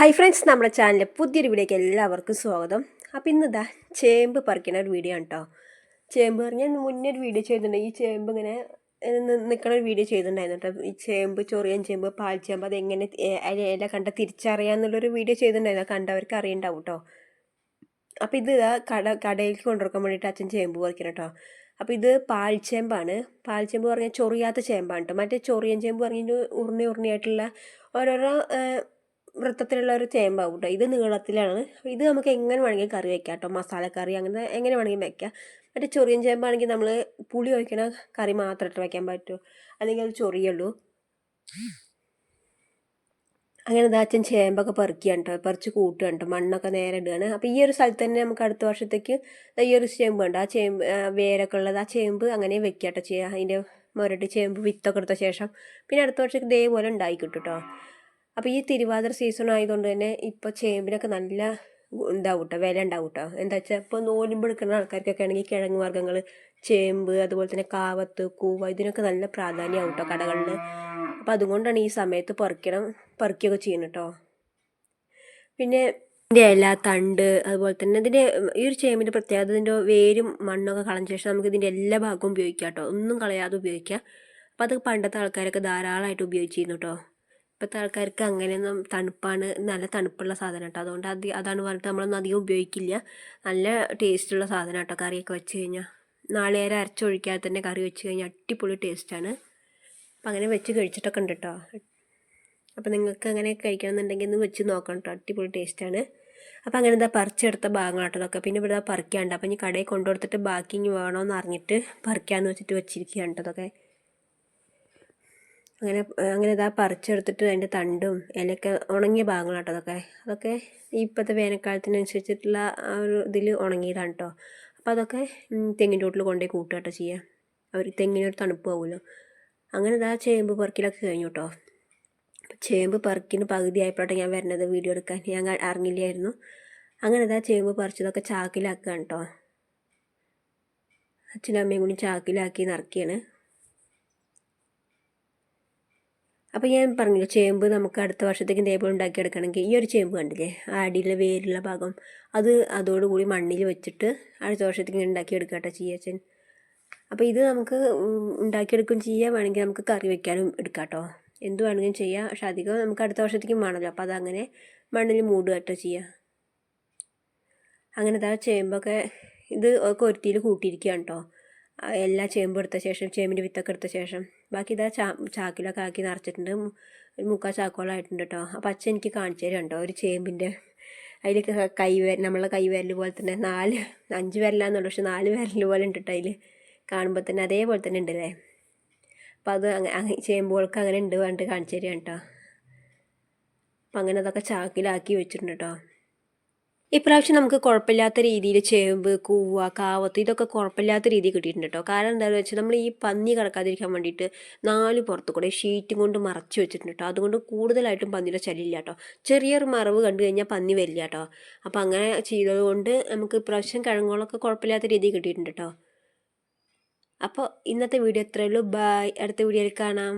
Hi friends നമ്മുടെ ചാനലിലെ പുതിയൊരു വീഡിയോയ്ക്ക് എല്ലാവർക്കും സ്വാഗതം. അപ്പോൾ ഇന്ന് ഇതാ ചേമ്പ് പറിക്കണ ഒരു വീഡിയോ ആണ് കേട്ടോ ചേമ്പ് പറഞ്ഞാൽ മുന്നേ ഒരു വീഡിയോ ചെയ്തിട്ടുണ്ട്. ഈ ചേമ്പ് ഇങ്ങനെ നിൽക്കണ ഒരു വീഡിയോ ചെയ്തിട്ടുണ്ടായിരുന്നു കേട്ടോ ഈ ചേമ്പ് ചൊറിയൻ ചേമ്പ് പാൽച്ചേമ്പ് അതെങ്ങനെ അതിൽ ഇല കണ്ട തിരിച്ചറിയാമെന്നുള്ളൊരു വീഡിയോ ചെയ്തിട്ടുണ്ടായിരുന്നു. കണ്ടവർക്ക് അറിയണ്ടാവും കേട്ടോ അപ്പോൾ ഇത് ഇതാ കട കടയിലേക്ക് കൊണ്ടുവരക്കാൻ വേണ്ടിയിട്ട് അച്ഛൻ ചേമ്പ് പറിക്കണം കേട്ടോ അപ്പോൾ ഇത് പാൽച്ചേമ്പാണ് പാൽച്ചേമ്പ് പറഞ്ഞാൽ ചൊറിയാത്ത ചേമ്പാണ് കേട്ടോ മറ്റേ ചൊറിയൻ ചേമ്പ് പറഞ്ഞാൽ ഉരുണി ഉരുണിയായിട്ടുള്ള ഓരോരോ വൃത്തത്തിലുള്ള ഒരു ചേമ്പാവും കേട്ടോ ഇത് നീളത്തിലാണ്. ഇത് നമുക്ക് എങ്ങനെ വേണമെങ്കിൽ കറി വയ്ക്കാം കേട്ടോ. മസാലക്കറി അങ്ങനെ എങ്ങനെ വേണമെങ്കിലും വയ്ക്കാം മറ്റേ ചൊറിയൻ ചേമ്പാണെങ്കിൽ നമ്മൾ പുളി ഒഴിക്കണ കറി മാത്രം ഇട്ട് വയ്ക്കാൻ പറ്റുമോ അല്ലെങ്കിൽ അത് ചൊറിയുള്ളൂ. അങ്ങനെ അച്ഛൻ ചേമ്പൊക്കെ പറിക്കുകയാണ് കേട്ടോ. പറിച്ച് കൂട്ടുകയാണ് കേട്ടോ. മണ്ണൊക്കെ നേരെ ഇടുകയാണ്. അപ്പോൾ ഈ ഒരു സ്ഥലത്ത് തന്നെ നമുക്ക് അടുത്ത വർഷത്തേക്ക് ഈ ഒരു ചേമ്പ് ഉണ്ട്. ആ ചേമ്പ് വേരൊക്കെ ഉള്ളത് ആ ചേമ്പ് അങ്ങനെ വെക്കുക കേട്ടോ ചെയ്യുക അതിന്റെ മുരട്ട് ചേമ്പ് വിത്തൊക്കെ എടുത്ത ശേഷം പിന്നെ അടുത്ത വർഷത്തേക്ക് ഇതേപോലെ ഉണ്ടായി കേട്ടോ. അപ്പോൾ ഈ തിരുവാതിര സീസൺ ആയതുകൊണ്ട് തന്നെ ഇപ്പോൾ ചേമ്പിനൊക്കെ നല്ല ഉണ്ടാവും കേട്ടോ വില ഉണ്ടാവും കേട്ടോ എന്താ വെച്ചാൽ ഇപ്പോൾ നോലുമ്പ് എടുക്കുന്ന ആൾക്കാർക്കൊക്കെ ആണെങ്കിൽ കിഴങ്ങ് വർഗങ്ങൾ ചേമ്പ് അതുപോലെ തന്നെ കാവത്ത് കൂവ ഇതിനൊക്കെ നല്ല പ്രാധാന്യമാവും കേട്ടോ കടകളിൽ അപ്പോൾ അതുകൊണ്ടാണ് ഈ സമയത്ത് പറിക്കണം പറിക്കുകയൊക്കെ ചെയ്യുന്നത് കേട്ടോ പിന്നെ ഇതിന്റെ ഇല തണ്ട് അതുപോലെ തന്നെ ഇതിന്റെ ഈ ഒരു ചേമ്പിന്റെ പ്രത്യേകത ഇതിന്റെ വേരും മണ്ണൊക്കെ കളഞ്ഞ ശേഷം നമുക്ക് ഇതിന്റെ എല്ലാ ഭാഗവും ഉപയോഗിക്കാം കേട്ടോ ഒന്നും കളയാതെ ഉപയോഗിക്കാം. അപ്പോൾ അത് പണ്ടത്തെ ആൾക്കാരൊക്കെ ധാരാളമായിട്ട് ഉപയോഗിച്ചിരുന്നു കേട്ടോ ഇപ്പോഴത്തെ ആൾക്കാർക്ക് അങ്ങനെയൊന്നും തണുപ്പാണ് നല്ല തണുപ്പുള്ള സാധനം കേട്ടോ അതുകൊണ്ട് അത് അതാണ് പറഞ്ഞിട്ട് നമ്മളൊന്നും അധികം ഉപയോഗിക്കില്ല. നല്ല ടേസ്റ്റുള്ള സാധനം കേട്ടോ കറിയൊക്കെ വെച്ച് കഴിഞ്ഞാൽ നാളികേരം അരച്ചൊഴിക്കാതെ തന്നെ കറി വെച്ച് കഴിഞ്ഞാൽ അടിപൊളി ടേസ്റ്റാണ്. അപ്പം അങ്ങനെ വെച്ച് കഴിച്ചിട്ടൊക്കെ ഉണ്ട് കേട്ടോ അപ്പം നിങ്ങൾക്ക് അങ്ങനെ കഴിക്കണമെന്നുണ്ടെങ്കിൽ ഒന്ന് വെച്ച് നോക്കണം കേട്ടോ അടിപൊളി ടേസ്റ്റാണ്. അപ്പം അങ്ങനെ എന്താ പറിച്ചെടുത്ത ഭാഗങ്ങളാട്ടോ അതൊക്കെ പിന്നെ ഇവിടെ പറിക്കാണ്ട് അപ്പം ഇനി കടയിൽ കൊണ്ടുകൊടുത്തിട്ട് ബാക്കി ഇനി വേണമെന്ന് അറിഞ്ഞിട്ട് പറിക്കാമെന്ന് വെച്ചിട്ട് വെച്ചിരിക്കുകയാണ് കേട്ടോ അതൊക്കെ അങ്ങനെ അങ്ങനെ ഇതാ പറിച്ചെടുത്തിട്ട് അതിന്റെ തണ്ടും ഇലയൊക്കെ ഉണങ്ങിയ ഭാഗങ്ങളാട്ടോ അതൊക്കെ. അതൊക്കെ ഇപ്പോഴത്തെ വേനൽക്കാലത്തിനനുസരിച്ചിട്ടുള്ള ആ ഒരു ഇതിൽ ഉണങ്ങിയതാണ് കേട്ടോ അപ്പോൾ അതൊക്കെ തെങ്ങിന്റെ ചോട്ടിൽ കൊണ്ടുപോയി കൂട്ടുക കേട്ടോ ചെയ്യുക. അവർ തെങ്ങിനൊരു തണുപ്പ് പോകുമല്ലോ അങ്ങനെ ഇതാ ചേമ്പ് പറിക്കലൊക്കെ കഴിഞ്ഞു കേട്ടോ ചേമ്പ് പറിക്കിന് പകുതി ആയപ്പോഴാണ് ഞാൻ വരുന്നത് വീഡിയോ എടുക്കാൻ. ഞാൻ അറിഞ്ഞില്ലായിരുന്നു. അങ്ങനെ ഇതാ ചേമ്പ് പറിച്ചതൊക്കെ ചാക്കിലാക്കുകയാണ് കേട്ടോ അച്ഛനും അമ്മയും കൂടി ചാക്കിലാക്കി നിറക്കിയാണ് അപ്പോൾ ഞാൻ പറഞ്ഞു ചേമ്പ് നമുക്ക് അടുത്ത വർഷത്തേക്ക് ഇതേപോലെ ഉണ്ടാക്കിയെടുക്കണമെങ്കിൽ ഈ ഒരു ചേമ്പ് കണ്ടില്ലേ ആ അടിയിലെ വേരുള്ള ഭാഗം അത് അതോടുകൂടി മണ്ണിൽ വെച്ചിട്ട് അടുത്ത വർഷത്തേക്ക് ഉണ്ടാക്കിയെടുക്കുക കേട്ടോ ചീയച്ചൻ അപ്പോൾ ഇത് നമുക്ക് ഉണ്ടാക്കിയെടുക്കും ചെയ്യാൻ വേണമെങ്കിൽ നമുക്ക് കറി വെക്കാനും എടുക്കാം കേട്ടോ. എന്ത് വേണമെങ്കിലും ചെയ്യാം പക്ഷെ അധികം നമുക്ക് അടുത്ത വർഷത്തേക്കും വേണമല്ലോ അപ്പോൾ അതങ്ങനെ മണ്ണിൽ മൂടുക കേട്ടോ ചെയ്യുക. അങ്ങനത്തെ ആ ചേമ്പൊക്കെ ഇത് ഒക്കെ ഒരുത്തിയിൽ കൂട്ടിയിരിക്കുകയാണ് കേട്ടോ. എല്ലാ ചേമ്പ് എടുത്ത ശേഷം ചേമ്പിന്റെ വിത്തൊക്കെ എടുത്ത ശേഷം. ബാക്കി ഇതാ ചാ ചാക്കിലൊക്കെ ആക്കി നിറച്ചിട്ടുണ്ട്. ഒരു മുക്കാൽ ചാക്കോളായിട്ടുണ്ട് കേട്ടോ അപ്പം അച്ഛൻ എനിക്ക് കാണിച്ചു തരാം കേട്ടോ ഒരു ചേമ്പിന്റെ അതിൽ കൈ നമ്മളെ കൈ വിരൽ പോലെ തന്നെ നാല് അഞ്ച് വിരലാന്നുള്ളൂ. പക്ഷെ നാല് വിരൽ പോലെ ഉണ്ട് കേട്ടോ അതിൽ കാണുമ്പോൾ തന്നെ അതേപോലെ തന്നെ ഉണ്ട് അല്ലേ അപ്പോൾ അത് അങ്ങനെ ചേമ്പുകൾക്ക് അങ്ങനെ ഉണ്ട് പറഞ്ഞിട്ട് കാണിച്ചു തരാം കേട്ടോ അപ്പം അങ്ങനെ അതൊക്കെ ചാക്കിലാക്കി വെച്ചിട്ടുണ്ട് കേട്ടോ. ഇപ്രാവശ്യം നമുക്ക് കുഴപ്പമില്ലാത്ത രീതിയിൽ ചേമ്പ് കൂവ കാവത്ത് ഇതൊക്കെ കുഴപ്പമില്ലാത്ത രീതിയിൽ കിട്ടിയിട്ടുണ്ട് കേട്ടോ കാരണം എന്താണെന്ന് വെച്ചാൽ നമ്മൾ ഈ പന്നി കിടക്കാതിരിക്കാൻ വേണ്ടിയിട്ട് നാല് പുറത്ത് കൂടെ ഷീറ്റും കൊണ്ട് മറച്ച് വെച്ചിട്ടുണ്ട് കേട്ടോ അതുകൊണ്ട് കൂടുതലായിട്ടും പന്നിയുടെ ചലിയില്ല കേട്ടോ ചെറിയൊരു മറവ് കണ്ടു കഴിഞ്ഞാൽ പന്നി വരില്ല കേട്ടോ അപ്പോൾ അങ്ങനെ ചെയ്തതുകൊണ്ട് നമുക്ക് ഇപ്രാവശ്യം കിഴങ്ങുകളൊക്കെ കുഴപ്പമില്ലാത്ത രീതിയിൽ കിട്ടിയിട്ടുണ്ട് കേട്ടോ അപ്പോൾ ഇന്നത്തെ വീഡിയോ എത്രയുള്ളൂ ബായ് അടുത്ത വീഡിയോയിൽ കാണാം.